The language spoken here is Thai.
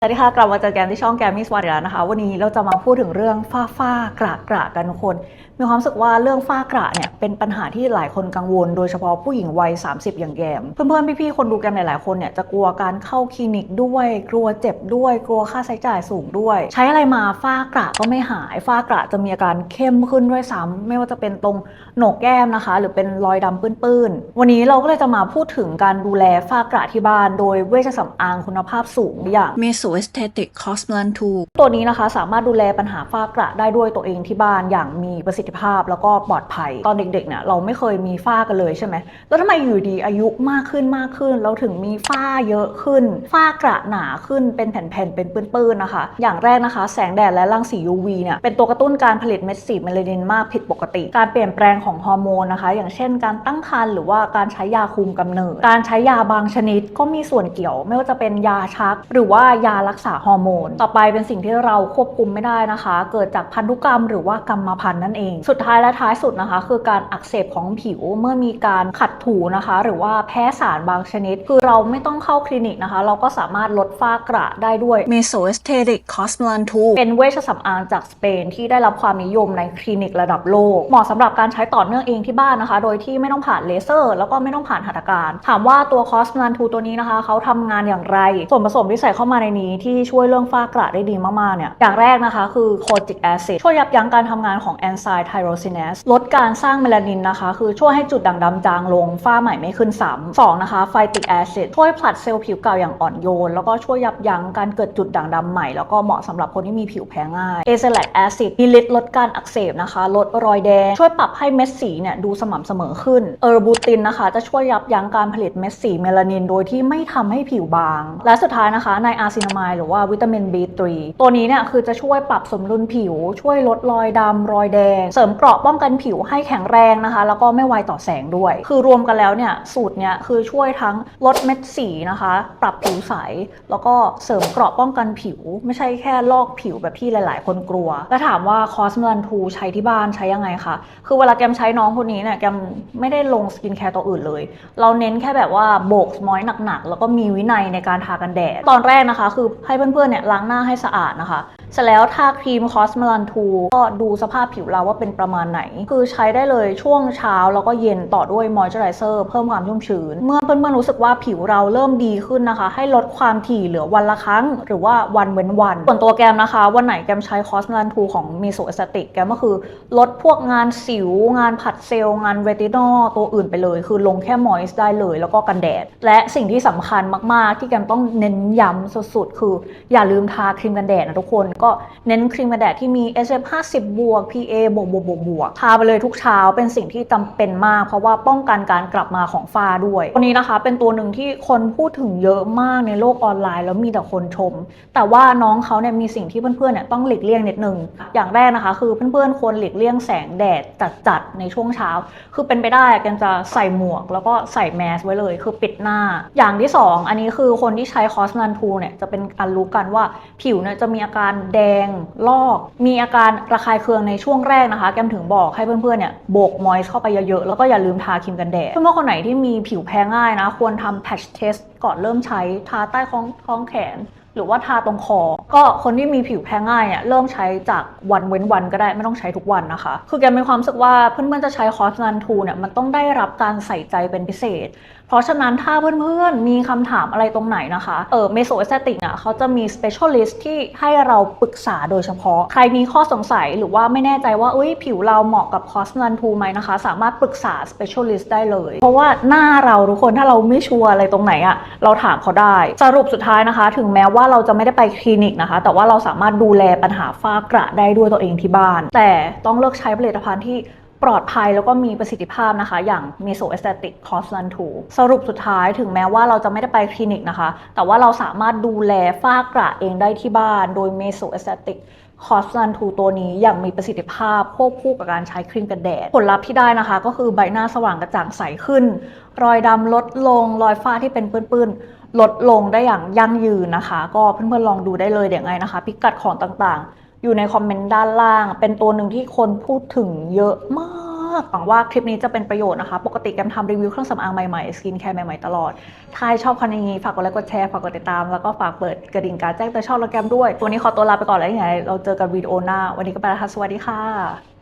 สวัสดีค่ะ กลับมาเจอแกมที่ช่องแกมมี่สวัสดีแล้วนะคะ วันนี้เราจะมาพูดถึงเรื่องฝ้าฝ้ากระกระกันทุกคน มีความรู้สึกว่าเรื่องฝ้ากระเนี่ยเป็นปัญหาที่หลายคนกังวล โดยเฉพาะผู้หญิงวัย 30 อย่างแกม เพื่อนๆ พี่ๆ คนดูแกมหลายๆ คนเนี่ยจะกลัวการเข้าคลินิกด้วย กลัวเจ็บด้วย กลัวค่าใช้จ่ายสูงด้วย ใช้อะไรมาฝ้ากระก็ไม่หายฝ้ากระจะมีอาการเข้มขึ้นด้วยซ้ำไม่ว่าจะเป็นตรงโหนกแก้มนะคะ หรือเป็นรอยดำปื้นๆ วันนี้เราก็เลยจะมาพูดถึงการดูแลฝ้ากระที่บ้าน โดยเวชสำอางคุณภาพสูงอย่างเมโซสเตติกคอสมลันทูตัวนี้นะคะสามารถดูแลปัญหาฝ้ากระได้ด้วยตัวเองที่บ้านอย่างมีประสิทธิภาพแล้วก็ปลอดภัย ตอนเด็กๆเนี่ยเราไม่เคยมีฝ้ากันเลยใช่ไหมแล้วทำไมอยู่ดีอายุมากขึ้นมากขึ้น เราถึงมีฝ้าเยอะขึ้น ฝ้ากระหนาขึ้นเป็นแผ่นๆเป็นปื้นๆนะคะ อย่างแรกนะคะ แสงแดดและรังสี UV เนี่ยเป็นตัวกระตุ้นการผลิตเม็ดสีเมลานินมากผิดปกติ การเปลี่ยนแปลงของฮอร์โมนนะคะ อย่างเช่น การตั้งครรภ์หรือว่าการใช้ยาคุมกำเนิด การใช้ยาบางชนิดก็มีส่วนเกี่ยว ไม่ว่าจะเป็นยาชัก หรือว่ายารักษาฮอร์โมน ต่อไปเป็นสิ่งที่เราควบคุมไม่ได้นะคะ เกิดจากพันธุกรรมหรือว่ากรรมพันธุ์นั่นเอง สุดท้ายและท้ายสุดนะคะ คือการอักเสบของผิวเมื่อมีการขัดถูนะคะ หรือว่าแพ้สารบางชนิด คือเราไม่ต้องเข้าคลินิกนะคะ เราก็สามารถลดฝ้ากระได้ด้วยเมโซเอสเตติกคอสมลันทูเป็นเวชสำอางจากสเปนที่ได้รับความนิยมในคลินิกระดับโลก เหมาะสำหรับการใช้ต่อเนื่องเองที่บ้านนะคะ โดยที่ไม่ต้องผ่านเลเซอร์ แล้วก็ไม่ต้องผ่านหัตถการ ถามว่าตัวคอสม a นทูตัวนี้นะคะเขาทำงานอย่างไร ส่วนผสมที่ใส่เข้ามาในนี้ที่ช่วยเรื่องฝ้ากระได้ดีมากๆเนี่ยอย่างแรกนะคะคือโคจิกแอซิดช่วยยับยั้งการทำงานของแอนไซม์ไทโรซินเนสลดการสร้างเมลานินนะคะ คือช่วยให้จุดด่างดำจางลงฝ้าใหม่ไม่ขึ้นซ้ำสองนะคะไฟติกแอซิดช่วยผลัดเซลล์ผิวเก่าอย่างอ่อนโยน แล้วก็ช่วยยับยั้งการเกิดจุดด่างดำใหม่ แล้วก็เหมาะสำหรับคนที่มีผิวแพ้ง่ายเอเซแลกแอซิดมีฤทธิ์ลดการอักเสบนะคะ ลดรอยแดง ช่วยปรับให้เม็ดสีเนี่ยดูสม่ำเสมอขึ้นเออร์บูตินนะคะ จะช่วยยับยั้งการผลิตเม็ดสีเมลานิน โดยที่ไม่ทำให้ผิวบาง และสุดท้ายนะคะในอาซินามายหรือว่าวิตามิน B3 ตัวนี้เนี่ยคือจะช่วยปรับสมดุลผิว ช่วยลดรอยดำรอยแดง เสริมเกราะป้องกันผิวให้แข็งแรงนะคะ แล้วก็ไม่ไวต่อแสงด้วย คือรวมกันแล้วเนี่ยสูตรเนี่ยคือช่วยทั้งลดเม็ดสีนะคะ ปรับผิวใส แล้วก็เสริมเกราะป้องกันผิว ไม่ใช่แค่ลอกผิวแบบที่หลาย ๆ คนกลัว แล้วถามว่าคอสม a นทูใช้ที่บ้านใช้ยังไงคะคือเวลาแกมใช้น้องคนนี้เนี่ยแกมไม่ได้ลงสกินแคร์ตัวอื่นเลย เราเน้นแค่แบบว่าโบกสมอยหนัก ๆ แล้วก็มีวินัยในการทากันแดดตอนแรกนะคะ คือให้เพื่อนๆเนี่ยล้างหน้าให้สะอาดนะคะ เสร็จแล้วทาครีมคอสม a ลันทูก็ดูสภาพผิวเราว่าเป็นประมาณไหน คือใช้ได้เลยช่วงเช้าแล้วก็เย็นต่อด้วยมอยเจอไรเซอร์เพิ่มความชุ่มชื้น เมื่อเพื่อนๆรู้สึกว่าผิวเราเริ่มดีขึ้นนะคะ ให้ลดความถี่เหลือวันละครั้ง หรือว่าวันเว้นวัน ส่วนตัวแกมนะคะ วันไหนแกมใช้คอสม a ลันทูของมีโซเอสติกแกมก็คือลดพวกงานสิว งานผัดเซลล์งานเรตินอลตัวอื่นไปเลย คือลงแค่มอยส์ได้เลยแล้วก็กันแดด และสิ่งที่สำคัญมากๆ ที่แกมต้องเน้นย้ำสุดๆคืออย่าลืมทาครีมกันแดดนะทุกคนก็เน้นครีมกันแดดที่มี SPF 50 บวก PA บวกบวกบวกบวกทาไปเลยทุกเช้าเป็นสิ่งที่จำเป็นมาก เพราะว่าป้องกันการกลับมาของฝ้าด้วยตัวนี้นะคะ เป็นตัวหนึ่งที่คนพูดถึงเยอะมากในโลกออนไลน์ แล้วมีแต่คนชม แต่ว่าน้องเขาเนี่ยมีสิ่งที่เพื่อนๆเนี่ยต้องหลีกเลี่ยงนิดนึงอย่างแรกนะคะ คือเพื่อนๆควรหลีกเลี่ยงแสงแดดจัดๆในช่วงเช้า คือเป็นไปได้กันจะใส่หมวก แล้วก็ใส่แมสไว้เลยคือปิดหน้า อย่างที่สองอันนี้คือคนที่ใช้คอสนันทูเนี่ยจะเป็นการรู้กันว่าผิวเนี่ยจะมีอาการแดง ลอก มีอาการระคายเคืองในช่วงแรกนะคะ แกมถึงบอกให้เพื่อนๆเนี่ยโบกมอยส์เข้าไปเยอะๆ แล้วก็อย่าลืมทาครีมกันแดด เพื่อนๆคนไหนที่มีผิวแพ้ง่ายนะ ควรทำแพชเทสก่อนเริ่มใช้ ทาใต้ท้องท้องแขนหรือว่าทาตรงคอ ก็คนที่มีผิวแพ้ง่ายเนี่ยเริ่มใช้จากวันเว้นวันก็ได้ไม่ต้องใช้ทุกวันนะคะ คือแกมีความรู้สึกว่าเพื่อนๆจะใช้คอสนันทูเนี่ยมันต้องได้รับการใส่ใจเป็นพิเศษ เพราะฉะนั้นถ้าเพื่อนๆ มีคำถามอะไรตรงไหนนะคะ เออเมโซเอสเตติกอะเขาจะมี specialist ที่ให้เราปรึกษาโดยเฉพาะ ใครมีข้อสงสัยหรือว่าไม่แน่ใจว่าเอ้ยผิวเราเหมาะกับคอสนันทูไหมนะคะ สามารถปรึกษา specialist ได้เลย เพราะว่าหน้าเราทุกคนถ้าเราไม่ชัวร์อะไรตรงไหนอะเราถามเขาได้ สรุปสุดท้ายนะคะ ถึงแม้ว่าเราจะไม่ได้ไปคลินิกนะคะ แต่ว่าเราสามารถดูแลปัญหาฝ้ากระได้ด้วยตัวเองที่บ้าน แต่ต้องเลือกใช้ผลิตภัณฑ์ที่ ปลอดภัยแล้วก็มีประสิทธิภาพนะคะ อย่าง Meso Aesthetic c o s l a n 2สรุปสุดท้ายถึงแม้ว่าเราจะไม่ได้ไปคลินิกนะคะ แต่ว่าเราสามารถดูแลฝ้ากระเองได้ที่บ้าน โดย Meso Aesthetic c o s l a n 2ตัวนี้อย่างมีประสิทธิภาพควบคู่กับการใช้ครีมกันแดด ผลลัพธ์ที่ได้นะคะ ก็คือใบหน้าสว่างกระจ่างใสขึ้น รอยดำลดลง รอยฝ้าที่เป็นปื้นๆลดลงได้อย่างยั่งยืนนะคะ ก็เพื่อนๆลองดูได้เลยเดี๋ยวไงนะคะ พิกัดของต่างๆ อยู่ในคอมเมนต์ด้านล่าง เป็นตัวหนึ่งที่คนพูดถึงเยอะมากหวังว่าคลิปนี้จะเป็นประโยชน์นะคะ ปกติแกมทำรีวิวเครื่องสำอางใหม่ๆ สกินแคร์ใหม่ๆ ตลอด ถ้าชอบคอนเทนต์นี้ฝากกดไลค์กดแชร์ฝากกดติดตาม แล้วก็ฝากเปิดกระดิ่งการแจ้งเตือนช่องเราแกมด้วย วันนี้ขอตัวลาไปก่อนแล้วยังไงเราเจอกันวิดีโอหน้า วันนี้ก็ไปแล้วค่ะสวัสดีค่ะ